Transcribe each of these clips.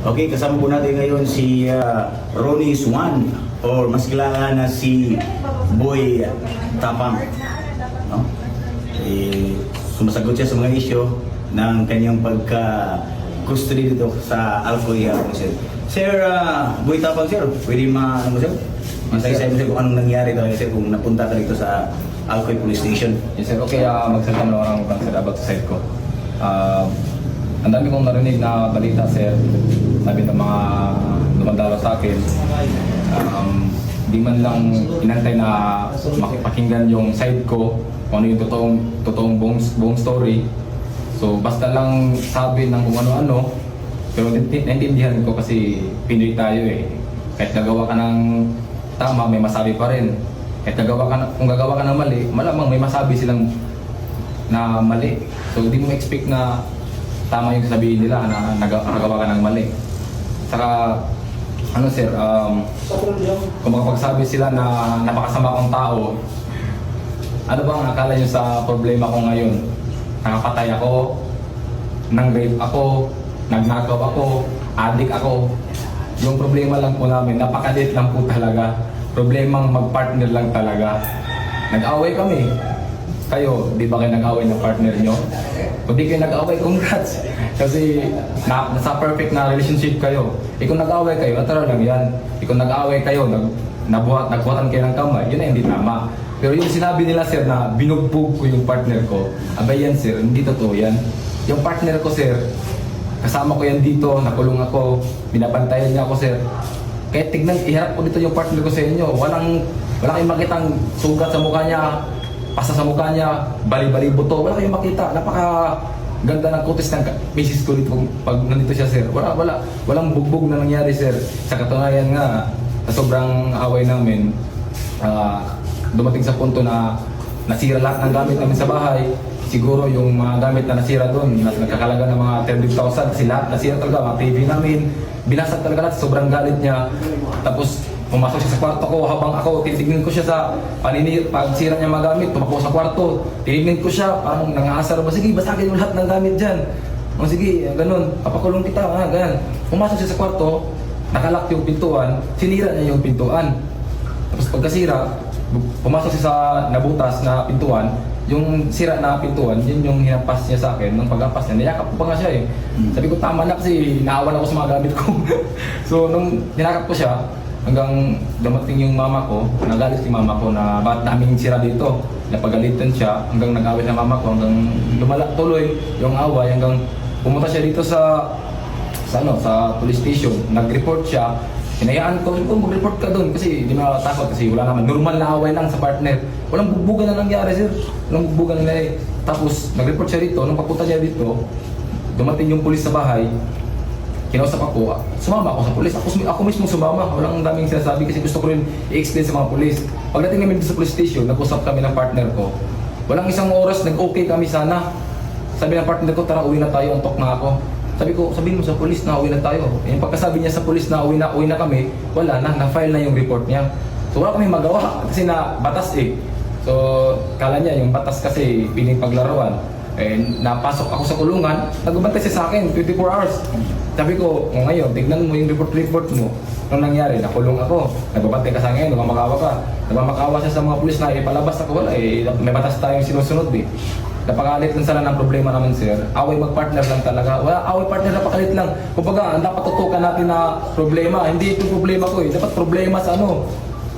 Okay, kasama po natin ngayon si ah, Ronnie Swan or mas kilala na si Boy Tapang. No? Eh, sumasagot siya sa mga isyo ng kanyang pagka custody dito sa Alcoy uh, sir. Sir ah, Boy Tapang sir, pwede ma ano mo sir? Masaya mo sir kung anong nangyari talaga sir kung napunta ka dito sa Alcoy Police Station. Yes sir, okay, uh, magsalita na lang ako sir about sa side ko. Uh, ang dami kong narinig na balita sir, sabi ng mga dumadalo sa akin, um, di man lang inantay na makipakinggan yung side ko, ano yung totoong, totoong buong, buong story. So basta lang sabi ng kung ano-ano, pero nainti- naintindihan ko kasi Pinoy tayo eh. Kahit nagawa ka ng tama, may masabi pa rin. Kahit nagawa ka na, kung gagawa ka ng mali, malamang may masabi silang na mali. So hindi mo expect na tama yung sabihin nila na naga- nagawa ka ng mali. Saka, ano sir, um, kung makapagsabi sila na napakasama kong tao, ano bang akala nyo sa problema ko ngayon? Nakapatay ako, nang rape ako, nagnakaw ako, adik ako. Yung problema lang po namin, napakalit lang po talaga. Problemang magpartner lang talaga. Nag-away kami. Kayo, di ba kayo nag-away ng partner nyo? Kung di kayo nag-away, congrats! Kasi na, nasa perfect na relationship kayo. Eh kung nag-away kayo, atara lang yan. Eh kung nag-away kayo, nag, nabuhat, nagbuhatan kayo ng kamay, yun ay hindi tama. Pero yung sinabi nila sir na binugbog ko yung partner ko, abay yan sir, hindi totoo yan. Yung partner ko sir, kasama ko yan dito, nakulong ako, binabantayan niya ako sir. Kaya tignan, iharap ko dito yung partner ko sa inyo. Walang, wala kayong makitang sugat sa mukha niya, pasa sa mukha niya, bali-bali buto. Wala kayong makita. Napaka ganda ng kutis ng misis ko dito pag nandito siya sir. Wala, wala, walang bugbog na nangyari sir. Sa katunayan nga, sa sobrang away namin, ah, dumating sa punto na nasira lahat ng gamit namin sa bahay. Siguro yung mga gamit na nasira doon, na nagkakalaga ng mga 30,000 kasi lahat nasira talaga, mga TV namin, binasag talaga lahat, sobrang galit niya. Tapos pumasok siya sa kwarto ko habang ako titignan ko siya sa panini pagsira niya mga gamit, tumakbo sa kwarto. Tinignan ko siya, parang nangaasar ba, sige, basagin mo lahat ng gamit dyan. O sige, ganun, papakulong kita, ha, ganun. Pumasok siya sa kwarto, nakalak yung pintuan, sinira niya yung pintuan. Tapos pagkasira, pumasok siya sa nabutas na pintuan, yung sira na pintuan, yun yung hinampas niya sa akin. Nung paghampas niya, niyakap ko pa nga siya eh. Mm. Sabi ko, tama na kasi naawan ako sa mga gamit ko. so, nung ninakap ko siya, hanggang dumating yung mama ko, nagalit si mama ko na bakit daming sira dito. Napagalitan siya, hanggang nag-away sa mama ko, hanggang lumala tuloy yung away, hanggang pumunta siya dito sa sa ano, sa police station, nag-report siya, hinayaan ko, kung mag-report ka doon kasi di na takot kasi wala naman, normal na away lang sa partner. Walang bugbugan na nangyari sir, walang bugbugan na nangyari. Tapos, nag-report siya dito, nung papunta niya dito, dumating yung pulis sa bahay, kinausap ako, sumama ako sa pulis. Ako, ako mismo sumama. Walang daming sinasabi kasi gusto ko rin i-explain sa mga pulis. Pagdating namin sa police station, nag-usap kami ng partner ko. Walang isang oras, nag-okay kami sana. Sabi ng partner ko, tara uwi na tayo, antok na ako. Sabi ko, sabihin mo sa pulis na uwi na tayo. Eh, pagkasabi niya sa pulis na uwi na, uwi na kami, wala na, na-file na yung report niya. So wala kami magawa kasi na batas eh. So kala niya yung batas kasi piling paglaruan. Eh, napasok ako sa kulungan, nagbabantay siya sa akin 24 hours. Sabi ko, o ngayon, tignan mo yung report-report mo. Nung nangyari, nakulong ako. Nagbabantay ka sa akin, nagmamakawa ka. Nagmamakawa siya sa mga pulis na ipalabas ako. Wala eh, may batas tayong sinusunod eh. Napakalit lang sana ng problema namin, sir. Away mag-partner lang talaga. Wala, away partner, napakalit lang. Kumbaga, dapat tutukan natin na problema. Hindi ito problema ko eh. Dapat problema sa ano,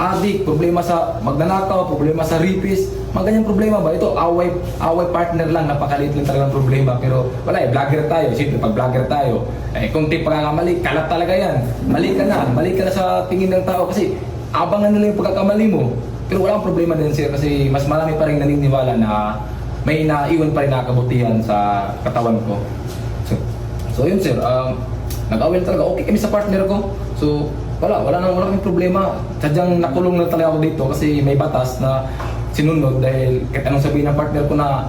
adik, problema sa magnanakaw, problema sa rapist, mga ganyang problema ba? Ito, away, away partner lang, napakaliit lang talagang problema. Pero wala eh, vlogger tayo. Siyempre, pag vlogger tayo, eh, kung di pagkakamali, kalat talaga yan. Mali ka na, mali ka na sa tingin ng tao kasi abangan nila yung pagkakamali mo. Pero wala akong problema din sir kasi mas marami pa rin naniniwala na may naiwan pa rin na kabutihan sa katawan ko. So, so yun sir, um, nag-away na talaga. Okay kami sa partner ko. So, wala, wala nang wala kaming problema. Sadyang nakulong na talaga ako dito kasi may batas na sinunod dahil kahit anong sabihin ng partner ko na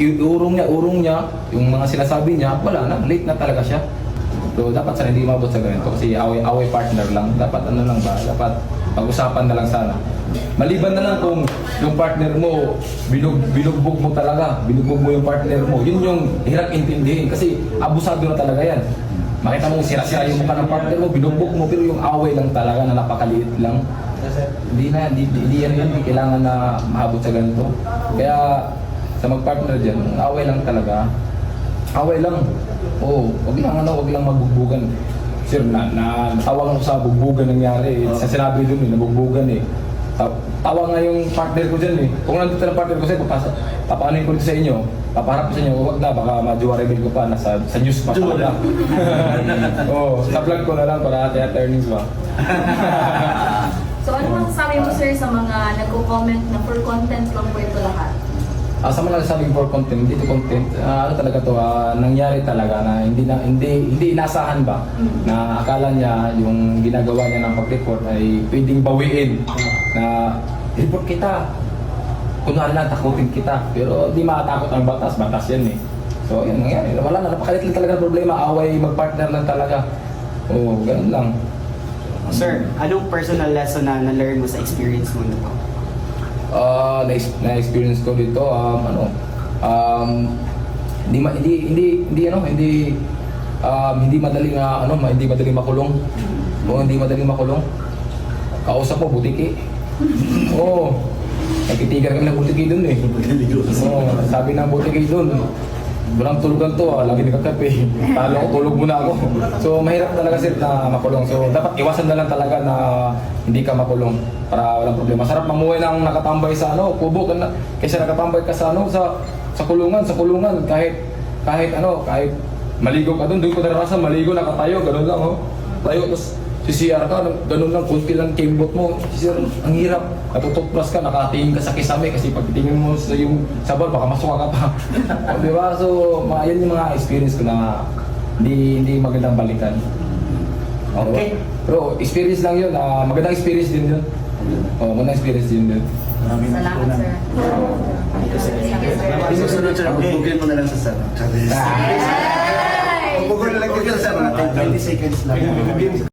urong niya, urong niya, yung mga sinasabi niya, wala na, late na talaga siya. So dapat sana hindi mabot sa ganito kasi away, away partner lang. Dapat ano lang ba, dapat pag-usapan na lang sana. Maliban na lang kung yung partner mo, binug, binugbog mo talaga, binugbog mo yung partner mo, yun yung hirap intindihin kasi abusado na talaga yan. Makita mo sira-sira yung mukha ng partner mo, binugbog mo, pero yung away lang talaga na napakaliit lang. Hindi na, di, di, di yan yun, di kailangan na mahabot sa ganito. Kaya sa magpartner dyan, away lang talaga. Away lang. Oo, wag lang ano, wag lang magbugbugan. Sir, na, na natawag ako sa bugbugan nangyari. Sa sinabi dun eh, nabugbugan eh. Ta- Tawa nga yung partner ko dyan eh. Kung nandito na partner ko sa'yo, papasa, papaanoin ko dito sa inyo. Papaharap ko sa inyo, wag na, baka ma-reveal ko pa, nasa sa news pa talaga. Oo, sa vlog ko na lang para kaya earnings ba. So ano masasabi mo sir sa mga nagko-comment na for content lang po ito lahat? Ah, sa mga nagsasabing for content, hindi to content, ah, ano talaga to, ah, nangyari talaga na hindi na hindi hindi inasahan ba na akala niya yung ginagawa niya ng pag-report ay pwedeng bawiin na report kita. Kunwari lang takutin kita, pero di makatakot ang batas, batas yan eh. So, yun nangyari. Wala na, napakalit lang talaga problema, away, mag-partner lang talaga. Oo, ganun lang. Sir, anong personal lesson na na-learn mo sa experience mo na to? Ah, na, na-experience ko dito, um, ano, um, hindi, ma- hindi, hindi, hindi, ano, hindi, um, hindi madaling, ah, ano, hindi madaling makulong. O hindi madaling makulong. Kausap mo, butiki. Oo. Nagtitigan kami ng butiki dun eh. Oo, sabi ng butiki dun, walang tulugan to, ah, lagi nagkakape. Talo ko, tulog muna ako. So, mahirap talaga sir na makulong. So, dapat iwasan na lang talaga na hindi ka makulong para walang problema. Sarap mamuhay ng nakatambay sa ano, kubo ka na, kaysa nakatambay ka sa ano, sa sa kulungan, sa kulungan kahit kahit ano, kahit maligo ka doon, doon ko naranasan, maligo nakatayo, ganun lang oh. Tayo tapos CCR ka, ganun lang, kunti lang kimbot mo. CCR, ang hirap. Natutuplas ka, nakatingin ka sa kisame kasi pag tingin mo sa yung sabal, baka masuka ka pa. O, Di ba? So, mga, yan yung mga experience ko na hindi, hindi magandang balikan. Okay. Pero experience lang yun. ah, magandang experience din yun. Oh, magandang experience din yun. Maraming Salamat sir. Thank you sir. Yung susunod siya, bubugin mo na lang sa sana. Ay! Bubugin na lang dito sa sana. 20 seconds lang.